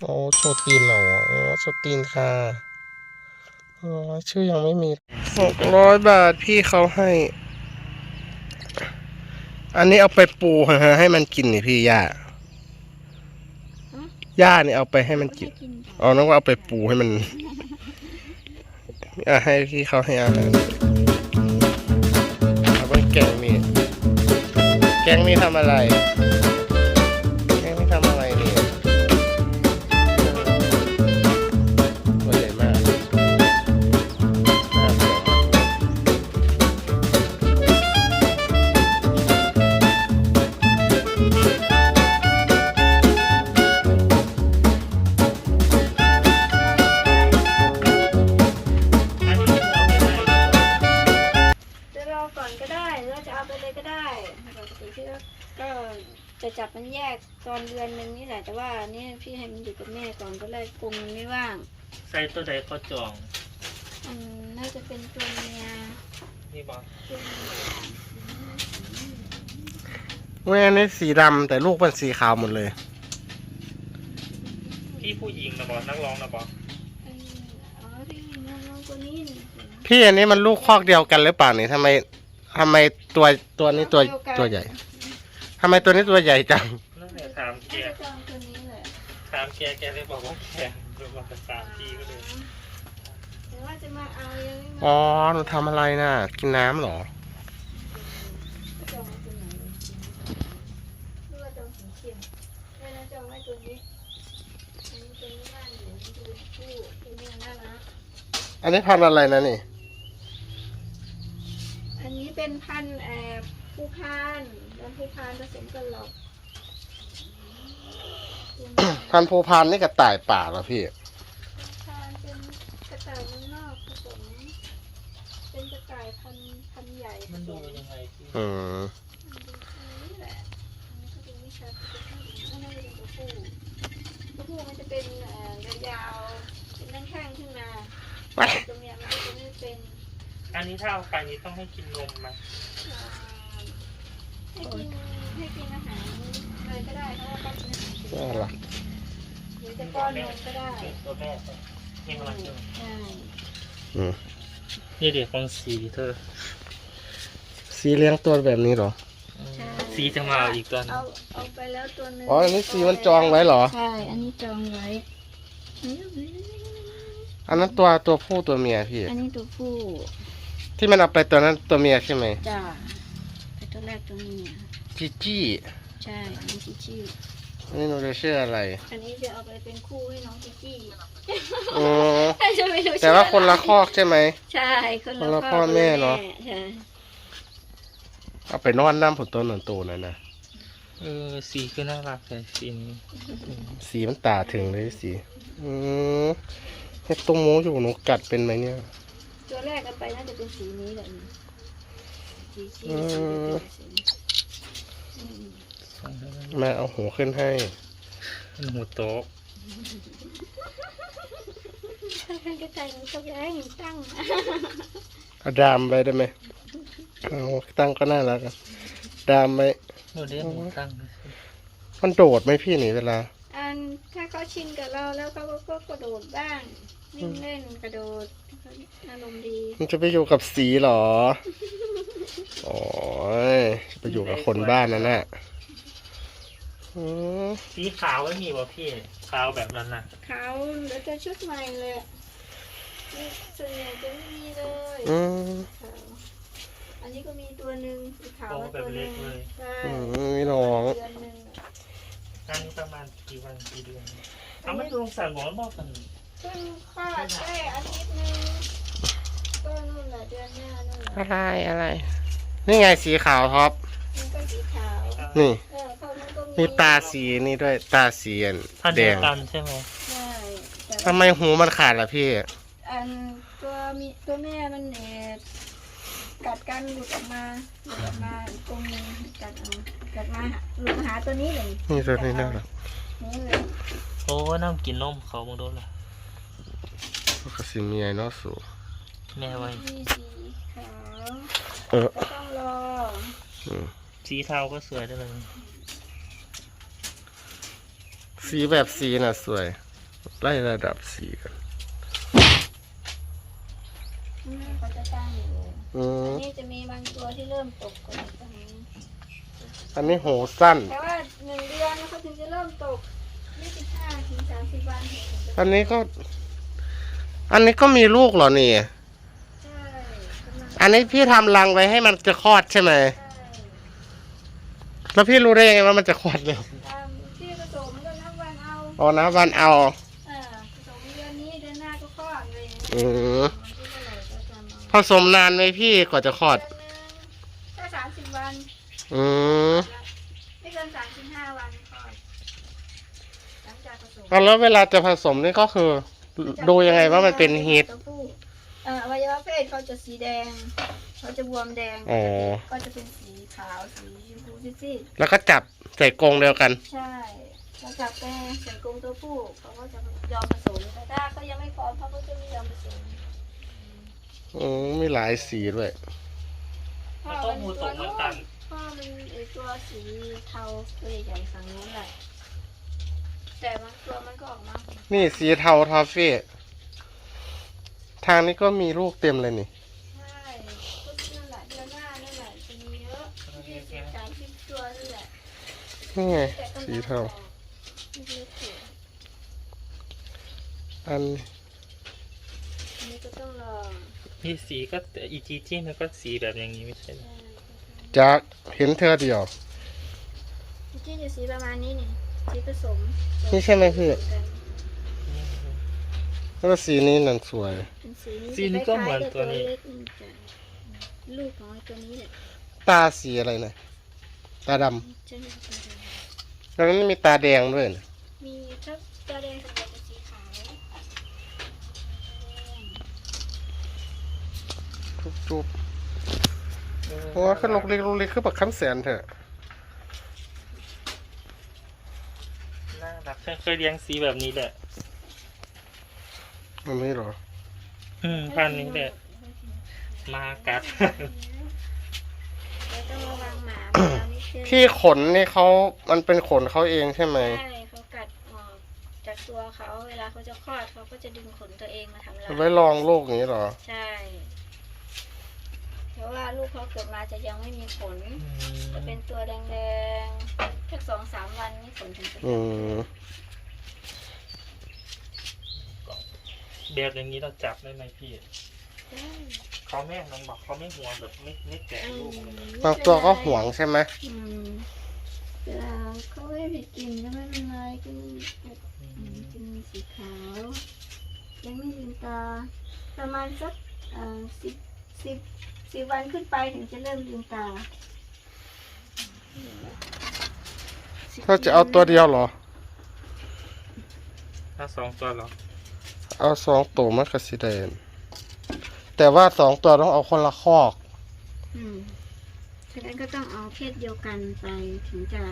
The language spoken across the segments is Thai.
โอ้โชว์ตีนเหรออ๋อโชว์ตีนค่ะอ๋อชื่อยังไม่มีหกร้อยบาทพี่เขาให้ อันนี้เอาไปปูให้มันกินนี่พี่ย่าย่านี่เอาไปให้มันกินกินอ๋อนึกว่าเอาไปปูให้มันอะให้พี่เขาให้อาหารเอาไปแกงนี่แกงนี่ทำอะไร ส่ตัวใดเขาจอง อืมน่าจะเป็นตัวเมียนี่บอตัวเมียแม่นี่สีดำแต่ลูกเป็นสีขาวหมดเลย พี่ผู้หญิงนะบอนักร้องนะบอเอออ๋อที่น้องๆตัวนี้นี่พี่อันนี้มันลูกคอกเดียวกันหรือเปล่านี่ทำไมทำไมตัวตัวนี้ตัวตัวใหญ่ทำไมตัวนี้ตัวใหญ่จังนั่นแหละถามแกน่าจะจองตัวนี้แหละถามแกแกเลยบอกว่าแกดู มาสามทีก็เลยแต่ว่าจะมาเอายังไม่มาอ๋อหนูทำอะไรน่ะ กินน้ำเหรอ จองไว้ตัวไหนเลยหรือว่าจองสีเขียวไม่นะจองไว้ตัวนี้อันนี้ตัวนี้บ้านอยู่นี่ตัวผู้ตัวนี้น่ารักอันนี้พันธุ์อะไรนะนี่ อันนี้เป็นพันธุ์แอบผู้พานแล้วผู้พานผสมกันหรอก พันธุ์โพพานนี่กระต่ายป่าเหรอพี่ ผู้พานเป็นกระต่ายเมืองนอกผสมเป็นกระต่ายพันธุ์พันธุ์ใหญ่ผมันสดูมยังไงพี่อืมนี่แหละอันนี้ก็ดูไม่ชัดตัวผู้ไม่น่าจะเป็นตัวผู้ตัวผู้มันจะเป็นเอ่อยาวๆเป็นแข้งๆขึ้นมาไปตัวเมียมันก็จะไม่เป็นอันนี้ถ้าเอาไปนี้ต้องให้กินนมไหมอ่าให้กินให้กินอาหารเลยก็ได้เพราะว่าป้ากินอาหารน่ารักหรือจะป้อนนมก็ได้ตัวแม่ไป นี่มันใช่อืมนี่เด็กของสีเธอสีเลี้ยงตัวแบบนี้เหรอสีจะมาเอาอีกตัวหนึเอางเอาไปแล้วตัวหนึงอ๋ออันนี้สีมันจองไว้เหรอ ใช่ อันนี้จองไว้ อันนั้นตัวตัวผู้ตัวเมียพี่ อันนี้ตัวผู้ที่มันเอาไปตัวนั้นตัวเมียใช่ไหมจ้าไปตัวแรกตัวเมียจีจี้ ใช่อันนี้ชิชิ อันนี้หนูจะชื่ออะไร อันนี้จะเอาไปเป็นคู่ให้น้องชิชิอืมจะไม่รู้แต่ว่าชื่อคนละไรคอกใช่ไหม ใช่คนคนละละพ่พ่ออแม่เนอะ ใช่เอาไปนอนน้ำผลต้นหนึ่งตัวนั่นนะเออสีก็น่ารักเลยสีนี้สีมันตาถึงเลยสีอืมเฮ็ดตุ้งหมูอยู่หนูกัดเป็นไหมเนี่ย ตัวแรกกันไปน่าจะเป็นสีนี้แหละนี่ชิชิอืม สีอื มแม่เอาหูขึ้นให้มันหูโต๊ะถ้าท่านก็ใจมันก็แรงตั้งเอาดามไปได้ไหมเอาตั้งก็น่ารักอะดามไปเราเรียกหูตั้งเลยสิมันโดดไหมพี่นี่เวลา อันถ้าเขาชินกับเราแล้วเขาก็ก็กระโดดบ้างวิ่งเล่นกระโดดอารมณ์ดี มันจะไปอยู่กับสีเหรอ โอ้ยจะไปอยู่กับคนบ้านนั่นน่ะ อืมสีขาวไม่มีวะพี่ ขาวแบบนั้นน่ะเขาแล้วจะชุดใหม่เลยนี่ส่วนใหญ่จะไม่มีเลยอืมขาวอันนี้ก็มีตัวหนึ่งสีขาวโอ้มาแบตับวหเล็นึ่กงเลยใช่อืมมีน้องเดือนหนึ่งอันนี้ประมาณกี่วันกี่เดือนเอามาดูสั่งหมอนบอกกันเพิ่งคลอดได้อาทิตย์หนึงก็นู่นแหละเดือนหน้านู่นแหละอะไรอะไร นี่ไงสีขาวท็อปมันก็สีขาว นี่ เออเขา มันก็มีตาสีนี่ด้วยตาสีอันพันธุ์แดเดียวงกันใช่ไหมใช่แต่ทำไมหูมันขาดล่ะพี่ อันตัวมีตัวแม่มันเน็ตกัดกันหลุดออกมาหลุดออกมาอีกตรงนึงกัดเอากัดมาหาหลุดมาหาตัวนี้เลยนี่ตัวนี้น่ารักนี่เลยโอ้น้ำกินนมเขาบังโดนละก็สิมีไอ้เนอสูแม่ไว้มีสีขาวเออก็ต้องรออืมสีเทาก็สวยได้เลย สีแบบสีน่ะสวยอไล่ระดับสีกันอืมเขาจะตั้งอยู่อือัมนนี้จะมีบางตัวที่เริ่มตกก่อนตรงนี้อันนี้โหสั้น แต่ว่าหนึ่งเดือนเขาถึงจะเริ่มตกยี่สิบห้าถึงสามสิบวันถึงจะอันนี้ก็ อันนี้ก็มีลูกเหรอนี่ ใช่กำลังอันนี้พี่ทำรังไว้ให้มันจะคลอดใช่ไหม ใช่แล้วพี่รู้ได้ยังไงว่ามันจะคลอดเร็วตามที่ผสมก็นับวันเอาอ๋อนะวันเอาเออผสมเดือนนี้เดือนหน้าก็คลอดเลยอืมมันก็เลยก็จะมาผสมนานไหมพี่กว่าจะคลอด เดือนหนึงถ้าสามสิบวัน อืมไม่เกินสามสิบห้าวันคลอดหลังจากผสมเอาแล้วเวลาจะผสมนี่ก็คือ ดูยังไงว่ามันเป็นฮีทตัวผู้เอ่ออวัยวะเพศเขาจะสีแดง เขาจะบวมแดง อ๋อก็จะเป็นสีขาวสีชมพูซีดแล้วก็จับใส่กรงเดียวกัน ๆใช่ เราจับไปใส่กรงตัวผู้เขาก็จะยอมผสมแต่ถ้าเขายังไม่พร้อมเขาก็จะไม่ยอมผสมอืมมีหลายสีด้วยมันต้องหูตกเหมือนกัน พ่อมันไอตัวสีเทาตัวใหญ่ๆฝั่งนู้นแหละแต่บางตัวมันก็ออกมานี่สีเทาทอฟฟี่ ทางนี้ก็มีลูกเต็มเลยนี่ ใช่ก็นั่นแหละเดือนหน้านั่นแหละจะมีเยอะยี่สิบสามสิบตัวนั่นแหละนี่ไง แต่ก็สียังเทา ออกไม่เยอะถึง อันอันนี้ก็ต้องรอมีสีก็อีจีจี้มันก็สีแบบอย่างนี้ไม่ใช่เหรอจากเห็นเธอเดียวจริงๆจะสีประมาณนี้นี่สีผสมนี่ใช่ไหมพี่กันแล้วสีนี้นั่นสวย เป็นสีสีนี้ก็เหมือนตัวนี้เล็กๆนี่จ้ะลูกของไอ้ตัวนี้แหละตาสีอะไรนะตาดใช่ตัวเดียวำแล้วนั้นมีตาแดงด้วยนะมีถ้าตัวแดงส่วนใหญ่ จะสีขาวจุบๆเพราะว่าขึ้นลูกเล็กลูกเล็กคือแบบขั้นแสนเถอะน่ารักฉันเคยเลี้ยงสีแบบนี้แหละ มันไม่หรอ อืมพันธุ์นี้แหละ มากัดแต่ต้องระวังหมาหมานี่คือพี่ขนนี่เขามันเป็นขนเขาเองใช่ไหม ใช่เขากัดออกจากตัวเขาเวลาเขาจะคลอดเขาก็จะดึงขนตัวเองมาทำร้ายไว้ลองโรคอย่างนี้เหรอ ใช่ เพราะว่าลูกเขาเกิดมาจะยังไม่มีขนจะเป็นตัวแดงๆแค่สองสามวันนี่ขนถึงจะอืมแบบอย่างนี้เราจับได้ไหมพี่ได้เขาแม่น้องบอกเขาไม่ห่วงแบบไม่ไม่แกะลูกเลยบางตัวก็หวงใช่ไหมอืมเวลาเขาไม่ผิดกินก็ไม่เป็นไรกินอืมกินสีขาวยังไม่ลืมตา ประมาณสักเอ่อสิบสิบ สิบวันขึ้นไปถึงจะเริ่มลืมตาเขาจะเอาตัวเดียวเหรอ ถ้าสองตัวเหรอ เอาสองตัวมันก็สิเดนแต่ว่าสองตัวต้องเอาคนละคอก อืมฉะนั้นก็ต้องเอาเพศเดียวกันไปถึงจะ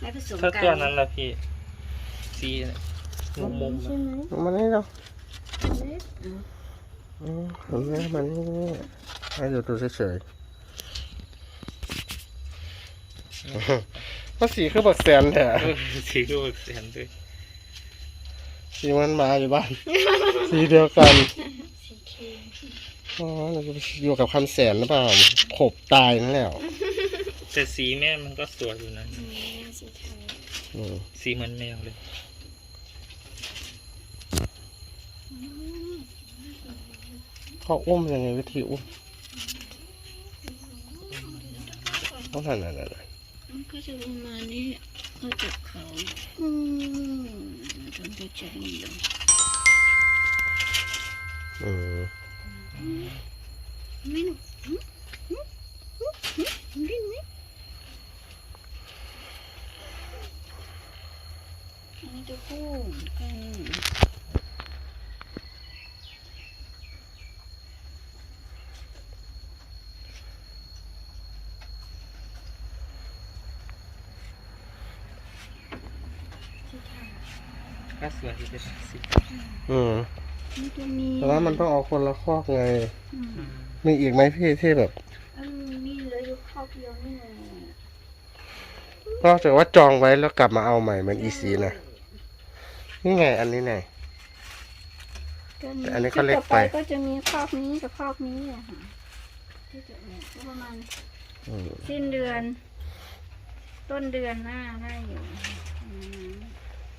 ไม่ผสมถ้ากันตัวนั้นละพี่สีมุมมุมๆใช่อะไหมมันนี่เนาะเล็กอะอืมเห็นไหมมันนี่ ให้ดูตัวเฉยๆมันสีคือบักแสนแท้เออสีดูเสียนด้วยสีมันมาอยู่บ้าน สีเดียวกันสีเขียวอ๋อเราจะไปอยู่กับคำแสนหรือเปล่าขบตายนั่นแหละแต่สีแม่มันก็สวยอยู่นะอืมสีเทาอืมสีเหมือนแมวเลยเขาอุ้มยังไงวิธีอุ้ม ต้องทำอะไรมันก็จะประมาณนี้ก็จับเขาอืมจนจะจะดีลงอืมไม่หนุกหึหึหึหึดิ้นไหมอันนี้จะคู่กัน ก็สวยดีเป็นสีอืมนี่ตัวนี้แต่ว่ามันต้องเอาคนละคอกไง อืมอืมมีอีกไหมพี่ที่แบบเออมีเหลืออยู่ครอบเดียวนี่ไงนอกจากว่าจองไว้แล้วกลับมาเอาใหม่เหมือนอีซีนะนี่ไง อันนี้ไงอก็มีแต่อันนี้ก็เล็กต่อไปก็จะมีคอกนี้กับคอกนี้อะค่ะที่จะเนี่ยก็ประมาณอืมสิ้นเดือน ต้นเดือนหน้าได้อยู่อืม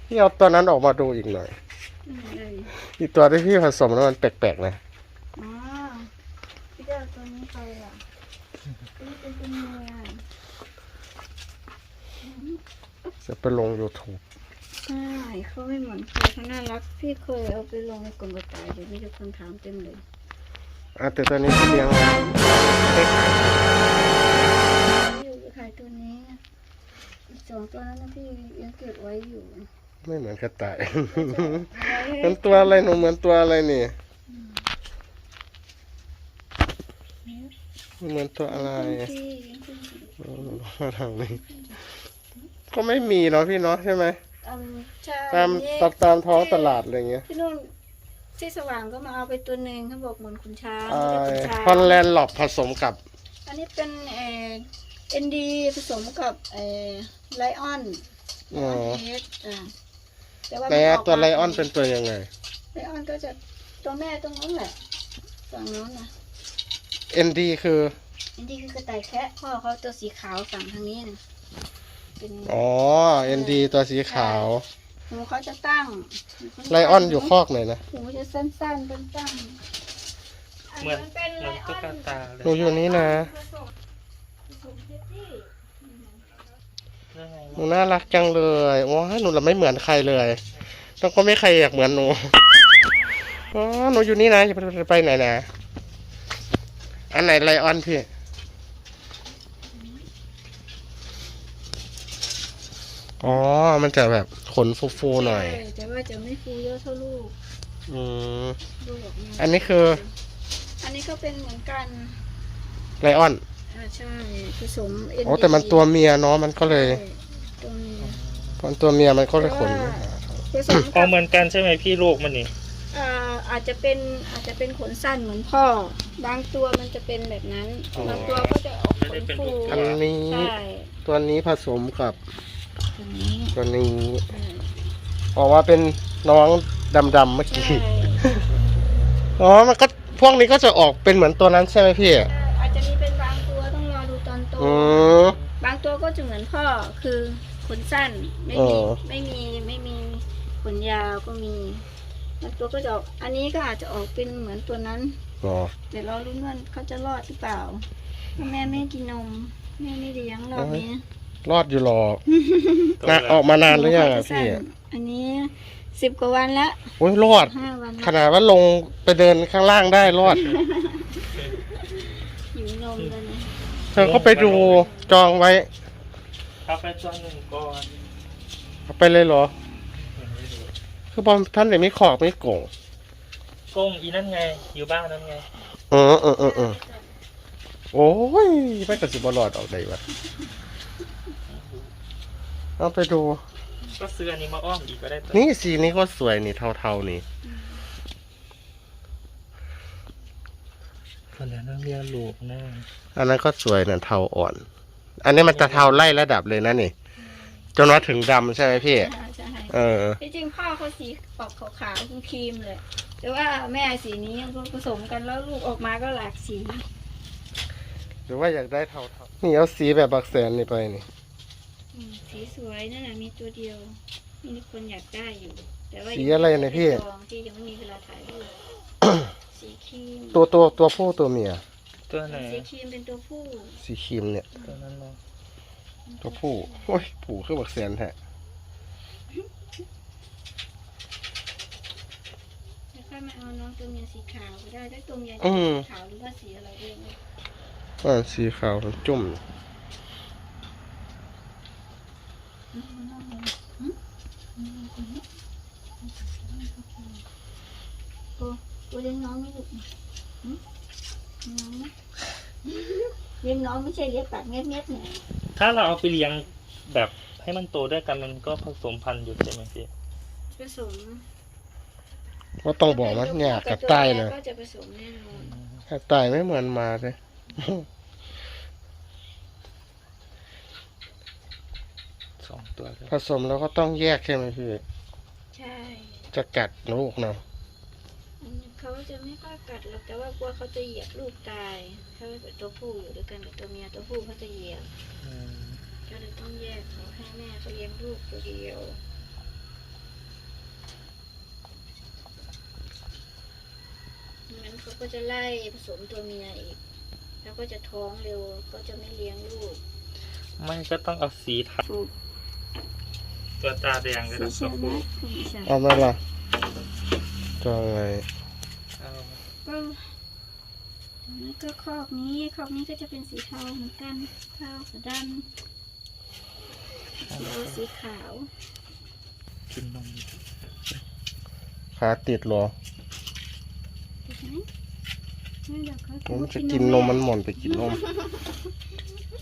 พี่เอาตัวนั้นออกมาดูอีกหน่อยอืมเลยอีกตัวที่พี่ผสมแล้วมันแปลกๆนะอ๋อพี่จะเอาตัวนี้ไปล่ะนี่เป็นตัวเมียจะไปลง YouTube ใช่เขาไม่เหมือนใครเขาน่ารัก พี่เคยเอาไปลงในกลุ่มกระต่ายเดี๋ยวมีแต่คนถามเต็มเลยอะแต่ตัวนี้พี่เลี้ยงอยู่ขายตัวนี้อีกสองตัวนั้นนะพี่ยังเก็บไว้อยู่ ไม่เหมือนกระต่ายไว้เหมือนตัวอะไรหนูเหมือนตัวอะไรนี่เหมือนตัวอะไรพี่อืมมาทางนี้ ก็ไม่มีเนาะพี่เนาะใช่ไหมอืมใช่ตามนี่ตามตามท้องตลาดอะไรเงี้ยที่นู่นที่สว่างก็มาเอาไปตัวหนึ่งเขาบอกเหมือนขุนช้างอ่าไม่ใช่ขุนช้างฮอลแลนด์หลอบผสมกับ อันนี้เป็นเอเอ็นดีผสมกับเอไลออนอ๋อเฮดอ่า แต่ว่าแต่มันกตัวมาไลออนเป็นตัวยังไง ไลออนก็จะตัวแม่ตรงนู้นแหละฝั่งนู้นนะ ND คือเอ็นดีคือกระต่ายแคะพ่อเขาตัวสีขาวฝั่งทางนี้นะเป็นอ๋อ ND ตัวสีขาว หูเขาจะตั้งไลออนอยู่คอกไหนนะหูจะสั้นๆเป็นตั้งๆเหมือนเป็นเหไลมือนอตุ๊อกนตาเลหนูยอยู่นี่นะ ผสมผสมเพชรที่ ยังไง หนูน่ารักจังเลยว้าหนูเราไม่เหมือนใครเลยแล้วก็ไม่ใครอยากเหมือนหนูอ๋อหนูอยู่นี่นะจะไปไปไหนนะอันไหนไลออนพี่อ๋อ มันจะแบบขนฟูๆหน่อย ใช่แต่ว่าจะไม่ฟูเยอะเท่าลูกอืม ลูกออกมาอันนี้คืออันนี้ก็เป็นเหมือนกันไลออน อ่าใช่ผสมอ๋อแต่มันตัวเมียเนาะ มันก็เลย ใช่ ตัวเมียพอตัวเมียมันก็เลยขนผสมอ๋อกับเหมือนกันใช่ไหมพี่ลูกมันนี่อ่าอาจจะเป็นอาจจะเป็นขนสั้นเหมือนพ่อ บางตัวมันจะเป็นแบบนั้นบางตัวก็จะออกขนฟูอันนี้ใช่ตัวนี้ผสมกับตัวนี้ตัวนี้ใช่ออกมาเป็นน้องดำๆเมื่อใช่กี้อ๋อมันก็พวกนี้ก็จะออกเป็นเหมือนตัวนั้นใช่ไหมพี่อาจจะมีเป็นบางตัวต้องรอดูตอนโตอืมบางตัวก็จะเหมือนพ่อคือ ขนสั้น ไม่เอมีอไม่มี ไม่มีขนยาวก็มีบางตัวก็จะออก อันนี้ก็อาจจะออกเป็นเหมือนตัวนั้น อ๋อ แต่เราลุ้นว่าเขาจะรอดหรือเปล่าเพราะแม่ไม่กินนม แม่ไม่เลี้ยงรอบนี้รอดอยู่หรอกตัวนะละออกมานานหรือยังเขาอะจะสั้พี่นอันนี้สิบกว่าวันละโอ้ยรอด ห้าวันขละนาดว่าลงไปเดินข้างล่างได้รอด หิวนมกันนะเธอก็ไปดูจองไว้ เอาไปตัวหนึ่งก่อนเอาไปเลยเหรอคือบอมท่านเดี๋ยวมีขอกไม่โก่งกงอีนั่นไง อยู่บ้านนั่นไง เออเออเออเออโอ้ยไม่กระสิบรอดออกได้วะเอาไปดู ก็ซื้ออันนี้มาอ้อมอีกก็ได้ตัวนี่สีนี้ก็สวยนี่เทาๆนี่ คนละนักเรียนลูกนะอันนั้นก็สวยนะเทาอ่อน อันนี้มันจะเทาไล่ระดับเลยนะนี่ จนว่าถึงดำใช่ไหมพี่ ใช่เออ ที่จริงพ่อเขาสีออกขาวๆครีมๆเลย แต่ว่าแม่สีนี้ผสมกันแล้วลูกออกมาก็หลากสี หรือว่าอยากได้เทาๆนี่เอาสีแบบบักแสนนี่ไปนี่ อืมสีสวยนั่นน่ะมีตัวเดียว มีคนอยากได้อยู่ แต่ว่าสีอะไรนะพี่จองที่ยังไม่มีเวลาถ่ายรูปสีครีมตัวตัวตัวผู้ตัวเมีย ตัวไหนสีครีมเป็นตัวผู้สีครีมเนี่ย ตัวนั้นเหรอตัวผู้โอ้ยผู้คือบักแสนแท้แล้วค่อยมาเอาน้องตัวเมียสีขาวก็ได้ได้ตัวเมียอืมสีขาวหรือว่าสีอะไรเองอ่าสีขาวจุ่มตัวตัวเลี้ยงน้องไม่ลูกหึน้องไหม เลี้ยงน้องไม่ใช่เลี้ยงปากเม็ดเม็ดๆเนี่ยถ้าเราเอาไปเลี้ยงแบบให้มันโตด้วยกันมันก็ผสมพันธุ์อยู่ใช่ไหมพี่ผสมว่าต้องบอกมันเนี่ยากกับใต้นะก็จะผสมแน่นอนกับใต้ไม่เหมือนมาเลยสองตัวเลยผสมแล้วก็ต้องแยกใช่ไหมพี่ใช่จะกัดลูกเนาะอันนี้ เขาจะไม่ค่อยกัดหรอกแต่ว่ากลัวเขาจะเหยียบลูกตาย ถ้าเป็นตัวผู้อยู่ด้วยกันกับตัวเมียตัวผู้เขาจะเหยียบอืมก็เลยต้องแยกเขาให้แม่เขาเลี้ยงลูกตัวเดียวงั้นเขาก็จะไล่ผสมตัวเมียอีก แล้วก็จะท้องเร็วก็จะไม่เลี้ยงลูกไม่ก็ต้องเอาสีเทาถูกตัวตาแดงก็ต้องใช่ตัวไหมผู้ไม่ใช่เอาไหมล่ะจองไงเอา ก็แล้วก็คอกนี้คอกนี้ก็จะเป็นสีเทาเหมือนกันเทากับดำแล้วสีขาวกินนมขาติดเหรอถูกไหมนั่นเดี๋ยวเขาผมจะกินนมมันหม่นไปกินนม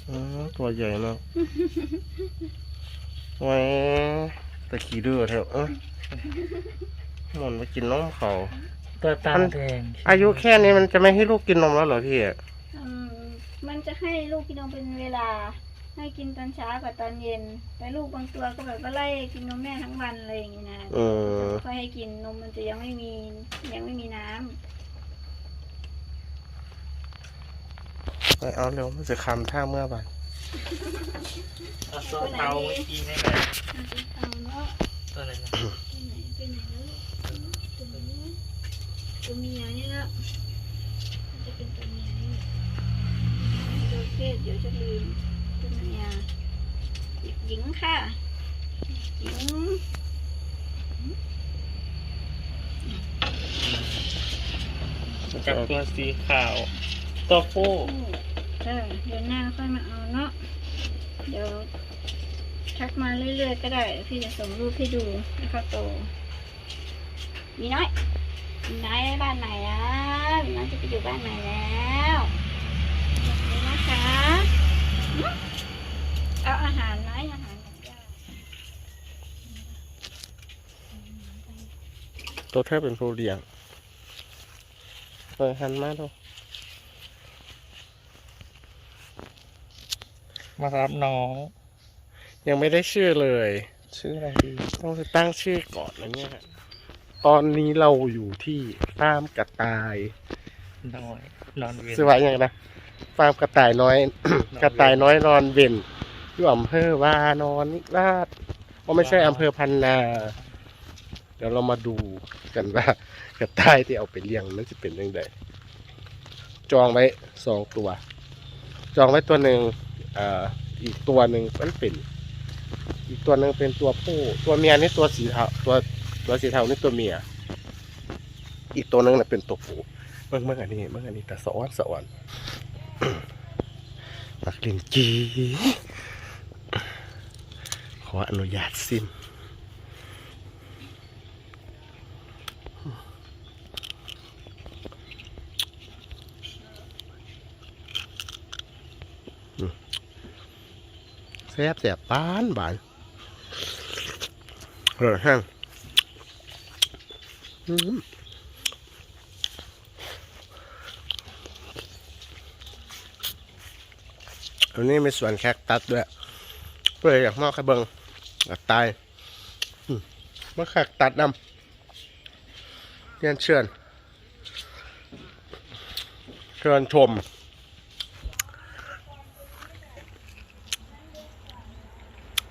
อ๋อตัวใหญ่เนาะแหวแต่ขี้ดื้อเถอะเออหม่นไปกินนมเขา ตัวตามันแดงอายุแค่นี้มันจะไม่ให้ลูกกินนมแล้วเหรอพี่อืมมันจะให้ลูกกินนมเป็นเวลา ให้กินตอนเช้ากับตอนเย็น แต่ลูกบางตัวก็แบบว่าไล่กินนมแม่ทั้งวันอะไรอย่างนี้นะเออค่อยให้กินนมมันจะยังไม่มียังไม่มีน้ำไปเอาเร็วมันจะคำท่าเมื่อบ่ายเอาตัวเทาเมื่อกี้นี่แหละเอาเนาะตัวไหนนะ ตัวเมียนี่ละมันจะเป็นตัวเมียนี่ตัวเพศเดี๋ยวจะลืมตัวเมียหญิงค่ะหญิงกับตัวสีขาว ตัวผู้เออเดี๋ยวหน้าค่อยมาเอาเนาะเดี๋ยวทักมาเรื่อยๆก็ได้ พี่จะส่งรูปให้ดูให้เขาโตมีน้อย น้อยบ้านไหนอะมีน้อยจะไปอยู่บ้านไหนแล้วเดี๋ยวนะคะหึเอาอาหารไหมอาหารของย่าตัวแทบเป็นผู้เลี้ยงเออหันมาดูมารับน้อง ยังไม่ได้ชื่อเลย ชื่ออะไรดี ต้องตั้งชื่อก่อนนะเนี่ย ตอนนี้เราอยู่ที่ฟาร์มกระต่ายน้อยนอนเวรชื่อว่าอย่างไรนะฟาร์มกระต่ายน้อย กระต่ายน้อยนอนเวนอยู่อำเภอวานอนนิราชก็ไม่ใช่อำเภอพันนา เดี๋ยวเรามาดูกันว่ากระต่ายที่เอาไปเลี้ยงนั้นจะเป็นยังไงจองไว้สองตัว จองไว้ตัวหนึ่งอ่าอีกตัวหนึ่งมันเป็น อีกตัวหนึ่งเป็นตัวผู้ ตัวเมียนี่ตัวสีเทาตัว ตัวสีเทานี่ตัวเมีย อีกตัวหนึงน่ะเป็นตัวผู้เมื่อเมื่ออันนี้เมื่ออันนี้แต่สวรรค์สวรรค์มักลินจีขออนุญาตซิมแซ่บแซ่บปานบานเออแห้ง อันนี้มีสวนแคคตัสด้วยเพื่ออยากมอกให้เบิงอยากตายมาแคคตัสนำเรียนเชิญเชิญชม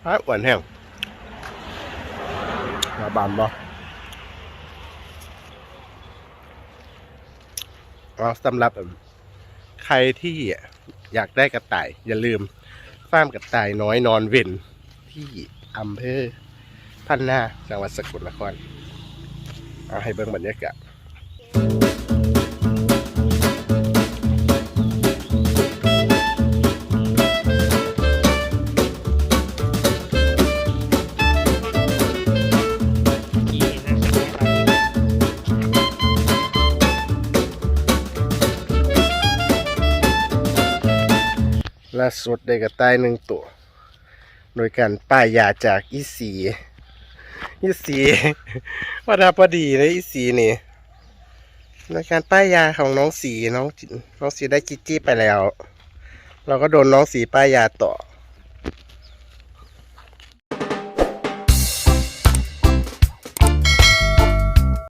ฮะหวานแห้งมาบานบ่ เอาสำหรับใครที่อยากได้กระต่าย อย่าลืมฟาร์มกระต่ายน้อยนอนเวนที่อำเภอพันนาจังหวัดสกลนคร เอาให้เบิ่งบรรยากาศ ล่าสุดได้กระต่ายหนึ่งตัว โดยการป้ายยาจากอีสีอีสีวัดาพอดีเลยอีสีนี่โดยการป้ายยาของน้องสีน้องน้องสีได้จิจี้ไปแล้ว เราก็โดนน้องสีป้ายยาต่อ